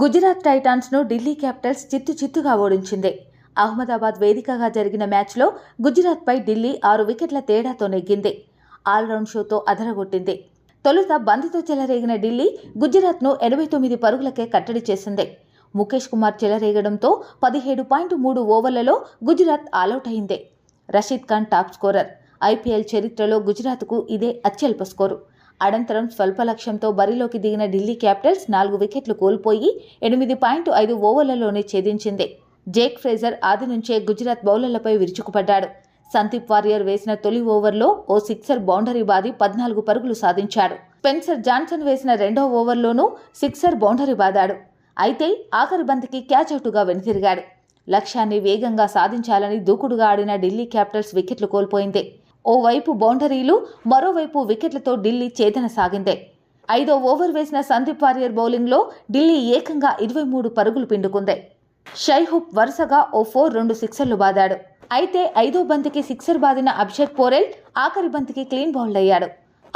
Gujarat టైటాన్స్ను Delhi Capitals చిత్తు చిత్తుగా ఓడించింది. అహ్మదాబాద్ వేదికగా జరిగిన మ్యాచ్లో గుజరాత్పై ఢిల్లీ ఆరు వికెట్ల తేడాతో నెగ్గింది. ఆల్రౌండ్ షోతో అదరగొట్టింది. తొలుత బంతితో చెలరేగిన ఢిల్లీ గుజరాత్ను ఎనభై తొమ్మిది పరుగులకే కట్టడి చేసింది. ముఖేష్ కుమార్ చెలరేగడంతో పదిహేడు పాయింట్ మూడు ఓవర్లలో గుజరాత్ ఆలౌట్ అయింది Rashid Khan top scorer. IPL చరిత్రలో గుజరాత్కు ఇదే అత్యల్ప స్కోరు. అనంతరం స్వల్ప లక్ష్యంతో బరిలోకి దిగిన ఢిల్లీ క్యాపిటల్స్ నాలుగు వికెట్లు కోల్పోయి ఎనిమిది పాయింట్ ఐదు ఓవర్లలోనే ఛేదించింది. జేక్ ఫ్రేజర్ ఆది నుంచే గుజరాత్ బౌలర్లపై విరుచుకుపడ్డాడు. సందీప్ వారియర్ వేసిన తొలి ఓవర్లో ఓ సిక్సర్ బౌండరీ బాది పద్నాలుగు పరుగులు సాధించాడు. స్పెన్సర్ జాన్సన్ వేసిన రెండో ఓవర్లోనూ సిక్సర్ బౌండరీ బాదాడు. అయితే ఆఖరి బంతికి క్యాచ్ అవుటుగా వెనుతిరిగాడు. లక్ష్యాన్ని వేగంగా సాధించాలని దూకుడుగా ఆడిన ఢిల్లీ క్యాపిటల్స్ వికెట్లు కోల్పోయింది. ఓవైపు బౌండరీలు మరోవైపు వికెట్లతో ఢిల్లీ చేతన సాగింది. ఐదో ఓవర్ వేసిన సందీప్ వారియర్ బౌలింగ్లో ఢిల్లీ ఏకంగా ఇరవై మూడు పరుగులు పిండుకుంది. షైహుప్ వరుసగా ఓ ఫోర్ రెండు సిక్సర్లు బాదాడు. అయితే ఐదో బంతికి సిక్సర్ బాదిన అభిషేక్ పోరెల్ ఆఖరి బంతికి క్లీన్ బౌల్డ్ అయ్యాడు.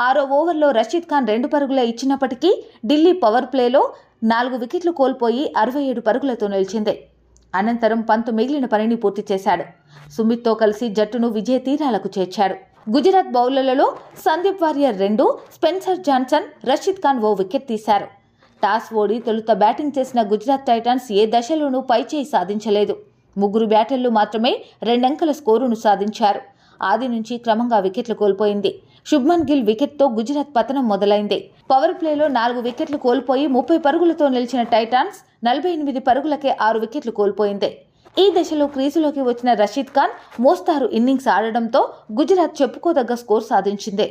ఆరో ఓవర్లో రషీద్ ఖాన్ రెండు పరుగులే ఇచ్చినప్పటికీ ఢిల్లీ పవర్ ప్లేలో నాలుగు వికెట్లు కోల్పోయి అరవై ఏడు పరుగులతో నిలిచింది. అనంతరం పంతు మిగిలిన పనిని పూర్తి చేశాడు. సుమిత్తో కలిసి జట్టును విజయ తీరాలకు చేర్చాడు. గుజరాత్ బౌలర్లలో సందీప్ వారియర్ రెండు స్పెన్సర్ జాన్సన్ రషీద్ ఖాన్ ఓ వికెట్ తీశారు. టాస్ ఓడి తొలుత బ్యాటింగ్ చేసిన గుజరాత్ టైటాన్స్ ఏ దశలోనూ పైచేయి సాధించలేదు. ముగ్గురు బ్యాటర్లు మాత్రమే రెండంకెల స్కోరును సాధించారు. ఆది నుంచి క్రమంగా వికెట్లు కోల్పోయింది. శుభ్మన్ గిల్ వికెట్తో గుజరాత్ పతనం మొదలైంది. పవర్ ప్లేలో నాలుగు వికెట్లు కోల్పోయి ముప్పై పరుగులతో నిలిచిన టైటాన్స్ నలభై ఎనిమిది పరుగులకే ఆరు వికెట్లు కోల్పోయింది. ఈ దశలో క్రీజులోకి వచ్చిన రషీద్ ఖాన్ మోస్తారు ఇన్నింగ్స్ ఆడడంతో గుజరాత్ చెప్పుకోదగ్గ స్కోర్ సాధించింది.